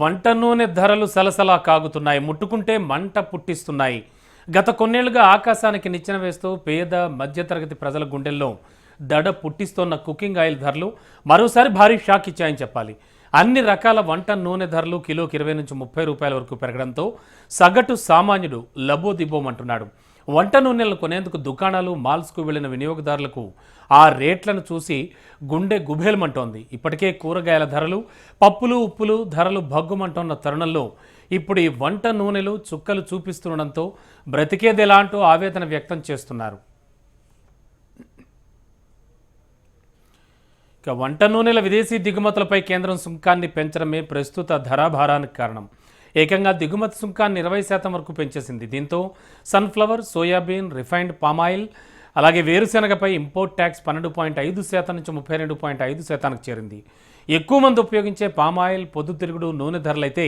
వంట నూనె ధరలు సలసలా కాగుతున్నాయి. ముట్టుకుంటే మంట పుట్టిస్తున్నాయి. గత కొన్నేళ్ళుగా ఆకాశానికి నిచ్చెన వేస్తూ పేద మధ్యతరగతి ప్రజల గుండెల్లో దడ పుట్టిస్తోన్న కుకింగ్ ఆయిల్ ధరలు మరోసారి భారీ షాక్ ఇచ్చాయని చెప్పాలి. అన్ని రకాల వంట నూనె ధరలు కిలోకి ఇరవై నుంచి ముప్పై రూపాయల వరకు పెరగడంతో సగటు సామాన్యుడు లబోదిబోమంటున్నాడు. వంట నూనెలను కొనేందుకు దుకాణాలు మాల్స్కు వెళ్ళిన వినియోగదారులకు ఆ రేట్లను చూసి గుండె గుబేలమంటోంది. ఇప్పటికే కూరగాయల ధరలు పప్పులు ఉప్పులు ధరలు భగ్గుమంటోన్న తరుణంలో ఇప్పుడు ఈ వంట నూనెలు చుక్కలు చూపిస్తుండడంతో బ్రతికేదెలా అంటూ ఆవేదన వ్యక్తం చేస్తున్నారు. ఇక వంట నూనెల విదేశీ దిగుమతులపై కేంద్రం సుంకాన్ని పెంచడమే ప్రస్తుత ధరాభారానికి కారణం. ఏకంగా దిగుమతి సుంకాన్ని ఇరవై శాతం వరకు పెంచేసింది. దీంతో సన్ఫ్లవర్ సోయాబీన్ రిఫైన్డ్ పామాయిల్ అలాగే వేరుశెనగపై ఇంపోర్ట్ ట్యాక్స్ పన్నెండు పాయింట్ ఐదు శాతం నుంచి ముప్పై రెండు పాయింట్ ఐదు శాతానికి చేరింది. ఎక్కువ మంది ఉపయోగించే పామాయిల్ పొద్దుతిరుగుడు నూనె ధరలైతే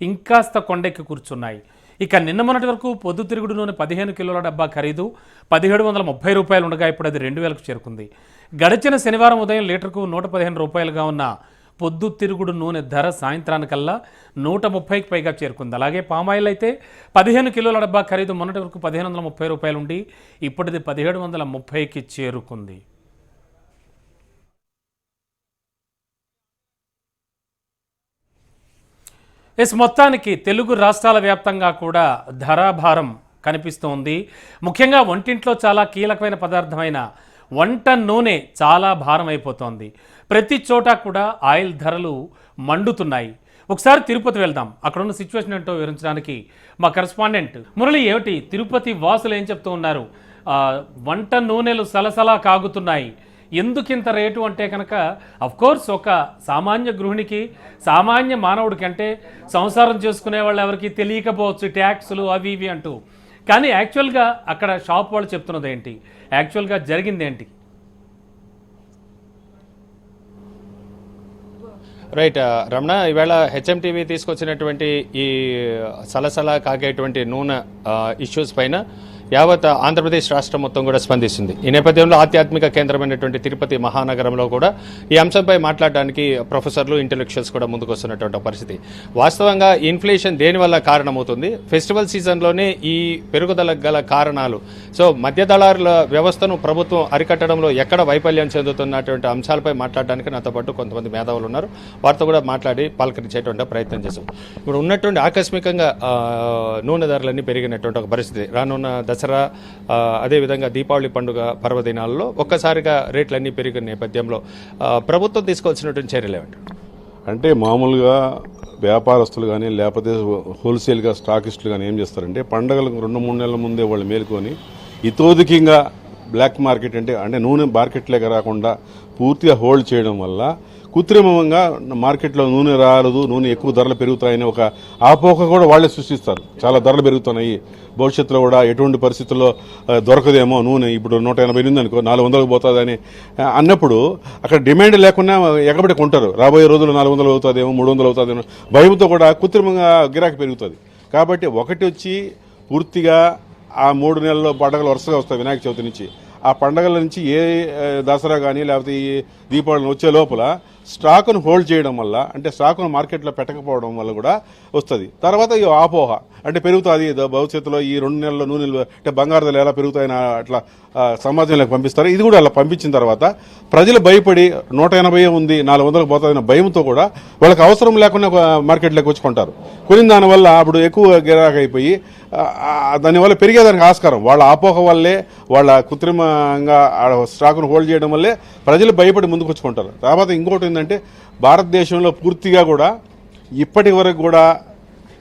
ఇంకాస్త కొండెక్కి కూర్చున్నాయి. ఇక నిన్న మొన్నటి వరకు పొద్దుతిరుగుడు నూనె పదిహేను కిలోల డబ్బా ఖరీదు పదిహేడు వందల ముప్పై రూపాయలు ఉండగా ఇప్పుడు అది రెండు వేలకు చేరుకుంది. గడిచిన శనివారం ఉదయం లీటర్కు నూట పదిహేను రూపాయలుగా ఉన్న పొద్దుతిరుగుడు నూనె ధర సాయంత్రానికల్లా నూట ముప్పైకి పైగా చేరుకుంది. అలాగే పామాయిల్ అయితే పదిహేను కిలోల డబ్బా ఖరీదు. మొన్నటి వరకు పదిహేను వందల ముప్పై రూపాయలు ఉండి ఇప్పటిది పదిహేడు వందల ముప్పైకి చేరుకుంది. ఎస్ మొత్తానికి తెలుగు రాష్ట్రాల వ్యాప్తంగా కూడా ధరాభారం కనిపిస్తోంది. ముఖ్యంగా వంటింట్లో చాలా కీలకమైన పదార్థమైన వంట నూనె చాలా భారం అయిపోతోంది ప్రతి చోట కూడా ఆయిల్ ధరలు మండుతున్నాయి. ఒకసారి తిరుపతి వెళ్దాం. అక్కడ ఉన్న సిచ్యువేషన్ ఏంటో వివరించడానికి మా కరెస్పాండెంట్ మురళి ఏమిటి? తిరుపతి వాసులు ఏం చెప్తూ ఉన్నారు? వంట నూనెలు సలసలా కాగుతున్నాయి. ఎందుకింత రేటు అంటే కనుక కోర్స్ ఒక సామాన్య గృహిణికి సామాన్య మానవుడికంటే సంసారం చేసుకునే వాళ్ళు ఎవరికి తెలియకపోవచ్చు ట్యాక్సులు అవి ఇవి అంటూ. కానీ యాక్చువల్గా అక్కడ షాప్ వాళ్ళు చెప్తున్నది ఏంటి యాక్చువల్గా జరిగింది ఏంటి రైట్ రమణ ఈవేళ హెచ్ఎంటీవీ తీసుకొచ్చినటువంటి ఈ సలసల కాగేటువంటి నూనె ఇష్యూస్ పైన యావత్ ఆంధ్రప్రదేశ్ రాష్ట్రం మొత్తం కూడా స్పందిస్తుంది. ఈ నేపథ్యంలో ఆధ్యాత్మిక కేంద్రమైనటువంటి తిరుపతి మహానగరంలో కూడా ఈ అంశంపై మాట్లాడడానికి ప్రొఫెసర్లు ఇంటెలెక్చువల్స్ కూడా ముందుకొస్తున్నటువంటి పరిస్థితి. వాస్తవంగా ఇన్ఫ్లేషన్ దేనివల్ల కారణమవుతుంది? ఫెస్టివల్ సీజన్లోనే ఈ పెరుగుదల గల కారణాలు. సో మధ్య దళారుల వ్యవస్థను ప్రభుత్వం అరికట్టడంలో ఎక్కడ వైఫల్యం చెందుతున్నటువంటి అంశాలపై మాట్లాడడానికి నాతో పాటు కొంతమంది మేధావులు ఉన్నారు. వారితో కూడా మాట్లాడి పలకరించేటువంటి ప్రయత్నం చేశాం. ఇప్పుడు ఉన్నటువంటి ఆకస్మికంగా నూనె ధరలన్నీ పెరిగినటువంటి ఒక పరిస్థితి. రానున్న దసరా అదేవిధంగా దీపావళి పండుగ పర్వదినాల్లో ఒక్కసారిగా రేట్లన్నీ పెరిగిన నేపథ్యంలో ప్రభుత్వం తీసుకోవాల్సినటువంటి చర్యలు ఏమిటి అంటే మామూలుగా వ్యాపారస్తులు కానీ లేకపోతే హోల్సేల్గా స్టాకిస్టులు కానీ ఏం చేస్తారంటే పండగలకు రెండు మూడు నెలల ముందే వాళ్ళు మేలుకొని ఇతోధికంగా బ్లాక్ మార్కెట్ అంటే అంటే నూనె మార్కెట్లోకి రాకుండా పూర్తిగా హోల్డ్ చేయడం వల్ల కృత్రిమంగా మార్కెట్లో నూనె రాలదు నూనె ఎక్కువ ధరలు పెరుగుతాయని ఒక ఆపోక కూడా వాళ్ళే సృష్టిస్తారు. చాలా ధరలు పెరుగుతున్నాయి. భవిష్యత్తులో కూడా ఎటువంటి పరిస్థితుల్లో దొరకదేమో నూనె. ఇప్పుడు నూట ఎనభై ఎనిమిది అనుకో నాలుగు వందలకు పోతుందని అన్నప్పుడు అక్కడ డిమాండ్ లేకుండా ఎగబడి కొంటారు. రాబోయే రోజుల్లో నాలుగు వందలు అవుతుందేమో మూడు వందలు అవుతుందేమో. భయంతో కూడా కృత్రిమంగా గిరాకీ పెరుగుతుంది. కాబట్టి ఒకటి వచ్చి పూర్తిగా ఆ మూడు నెలల్లో పండగలు వరుసగా వస్తాయి వినాయక చవితి నుంచి. ఆ పండగల నుంచి ఏ, దసరా కానీ లేకపోతే ఈ దీపావళి వచ్చే లోపల స్టాకును హోల్డ్ చేయడం వల్ల అంటే స్టాకును మార్కెట్లో పెట్టకపోవడం వల్ల కూడా వస్తుంది. తర్వాత ఈ ఆపోహ అంటే పెరుగుతుంది భవిష్యత్తులో ఈ రెండు నెలల నూనెలు అంటే బంగారు ధరలు ఎలా పెరుగుతాయని అట్లా సమాజంలోకి పంపిస్తారు. ఇది కూడా అలా పంపించిన తర్వాత ప్రజలు భయపడి నూట ఎనభై ఉంది నాలుగు వందలకు పోతుందన్న భయంతో కూడా వాళ్ళకి అవసరం లేకుండా మార్కెట్లోకి వచ్చి కొంటారు. కొనిన దానివల్ల అప్పుడు ఎక్కువ గిరాకైపోయి దానివల్ల పెరిగేదానికి ఆస్కారం. వాళ్ళ ఆపోహ వల్లే వాళ్ళ కృత్రిమంగా ఆ స్టాకును హోల్డ్ చేయడం వల్లే ప్రజలు భయపడి ముందుకు వచ్చుకుంటారు తర్వాత ఇంకోటి ఏంటంటే భారతదేశంలో పూర్తిగా కూడా ఇప్పటి వరకు కూడా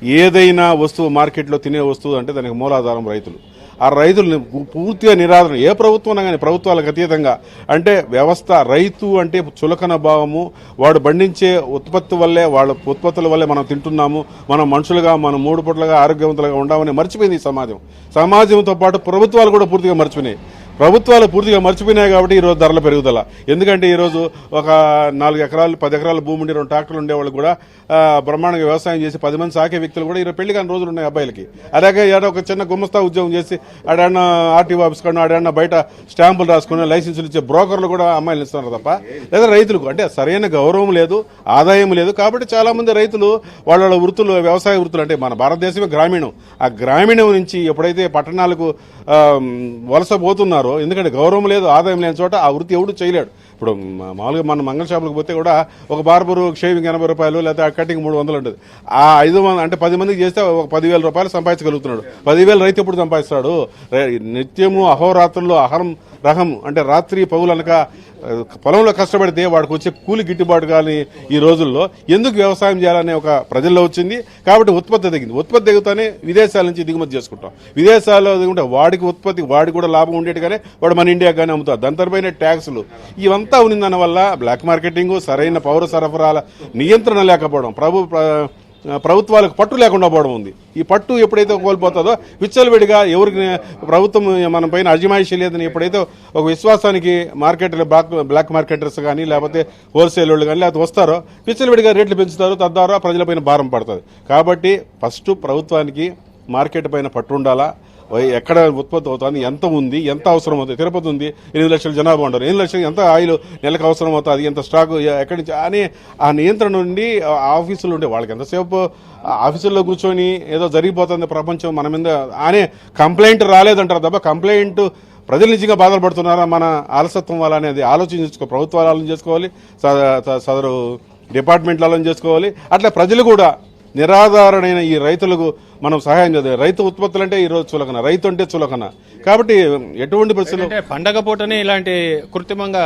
ఏదైనా వస్తువు మార్కెట్లో తినే వస్తువు అంటే దానికి మూలాధారం రైతులు. ఆ రైతులు పూర్తిగా నిరాదరణ ఏ ప్రభుత్వం కానీ ప్రభుత్వాలకు అతీతంగా. అంటే వ్యవస్థ రైతు అంటే చులకన భావము. వాడు పండించే ఉత్పత్తి వల్లే వాళ్ళ ఉత్పత్తుల వల్లే మనం తింటున్నాము. మనం మనుషులుగా మనం మూడు పూటలుగా ఆరోగ్యవంతులుగా ఉండామని మర్చిపోయింది ఈ సమాజం. సమాజంతో పాటు ప్రభుత్వాలు కూడా పూర్తిగా మర్చిపోయినాయి. ప్రభుత్వాలు పూర్తిగా మర్చిపోయినాయి కాబట్టి ఈరోజు ధరల పెరుగుదల. ఎందుకంటే ఈరోజు ఒక నాలుగు ఎకరాలు పది ఎకరాల భూమి ఉండి రెండు ట్రాక్టర్లు ఉండేవాళ్ళు కూడా బ్రహ్మాండంగా వ్యవసాయం చేసి పది మంది సాకే వ్యక్తులు కూడా ఈరోజు పెళ్ళి కాని రోజులు ఉన్నాయి అబ్బాయిలకి. అలాగే ఏదో ఒక చిన్న గుమస్తా ఉద్యోగం చేసి ఆడన్న ఆర్టీఓ ఆఫీస్ కానీ ఆడన్న బయట స్టాంపులు రాసుకుని లైసెన్సులు ఇచ్చే బ్రోకర్లు కూడా అమ్మాయిలు ఇస్తున్నారు తప్ప లేదా రైతులకు అంటే సరైన గౌరవం లేదు ఆదాయం లేదు కాబట్టి చాలామంది రైతులు వాళ్ళ వృత్తులు వ్యవసాయ వృత్తులు అంటే మన భారతదేశమే గ్రామీణం. ఆ గ్రామీణం నుంచి ఎప్పుడైతే పట్టణాలకు ఆ, వలస ఎందుకంటే గౌరవం లేదు ఆదాయం లేని చోట ఆ వృత్తి ఎవడు చేయలేడు. ఇప్పుడు మామూలుగా మన మంగళ షాపులకు పోతే కూడా ఒక బార్బరు షేవింగ్ ఎనభై రూపాయలు లేకపోతే ఆ కటింగ్ మూడు వందలు ఉంటుంది. ఆ ఐదు మంది అంటే పది మందికి చేస్తే ఒక పదివేల రూపాయలు సంపాదించగలుగుతున్నాడు. పదివేలు రైతు ఎప్పుడు సంపాదిస్తాడు? నిత్యము అహోరాత్రుల్లో అహరం రహం అంటే రాత్రి పగులనక పొలంలో కష్టపడితే వాడికి వచ్చే కూలి గిట్టుబాటు కానీ ఈ రోజుల్లో ఎందుకు వ్యవసాయం చేయాలనే ఒక ప్రజల్లో వచ్చింది. కాబట్టి ఉత్పత్తి తగ్గింది. ఉత్పత్తి తగ్గుతానే విదేశాల నుంచి దిగుమతి చేసుకుంటాం. విదేశాల్లో దిగుంటే వాడికి ఉత్పత్తి వాడికి కూడా లాభం ఉండేట్టుగానే వాడు మన ఇండియాకి కానీ అమ్ముతారు దాని తరపైన ట్యాక్సులు. ఇవంతా ఉన్నదాని వల్ల బ్లాక్ మార్కెటింగ్ సరైన పౌర సరఫరాల నియంత్రణ లేకపోవడం ప్రభు ప్రభుత్వాలకు పట్టు లేకుండా పోవడం ఉంది. ఈ పట్టు ఎప్పుడైతే కోల్పోతుందో విచ్చలవిడిగా ఎవరికి ప్రభుత్వం మన పైన అజమాయిషీ లేదని ఎప్పుడైతే ఒక విశ్వాసానికి మార్కెట్ బ్లాక్ బ్లాక్ మార్కెటర్స్ కానీ లేకపోతే హోల్సేల్ వాళ్ళు కానీ లేకపోతే వస్తారో విచ్చలవిడిగా రేట్లు పెంచుతారు తద్వారా ప్రజలపైన భారం పడుతుంది. కాబట్టి ఫస్ట్ ప్రభుత్వానికి మార్కెట్ పైన పట్టు ఉండాలా? ఎక్కడ ఉత్పత్తి అవుతుంది? ఎంత ఉంది? ఎంత అవసరం అవుతుంది? తిరుపతి ఉంది ఎనిమిది లక్షల జనాభా ఉండరు ఎనిమిది లక్షలు ఎంత ఆయిల్ నెలకు అవసరం అవుతుంది? ఎంత స్టాక్ ఎక్కడి నుంచి? అని ఆ నియంత్రణ నుండి ఆఫీసులు ఉండే వాళ్ళకి ఎంతసేపు ఆఫీసుల్లో కూర్చొని ఏదో జరిగిపోతుంది ప్రపంచం మన మీద అనే కంప్లైంట్ రాలేదంటారు తప్ప కంప్లైంట్ ప్రజలు నిజంగా బాధలు పడుతున్నారా మన అలసత్వం వల్ల అనేది ఆలోచించుకో ప్రభుత్వాలు ఆలోచన చేసుకోవాలి స- సదరు డిపార్ట్మెంట్లు ఆలోచన చేసుకోవాలి. అట్లా ప్రజలు కూడా నిరాధారణైన ఈ రైతులకు మనం సహాయం చేద్దాం. రైతు ఉత్పత్తులు అంటే ఈరోజు చులకన రైతు అంటే చులకన. కాబట్టి ఎటువంటి పరిస్థితుల్లో అంటే పండగ పూటనే ఇలాంటి కృత్రిమంగా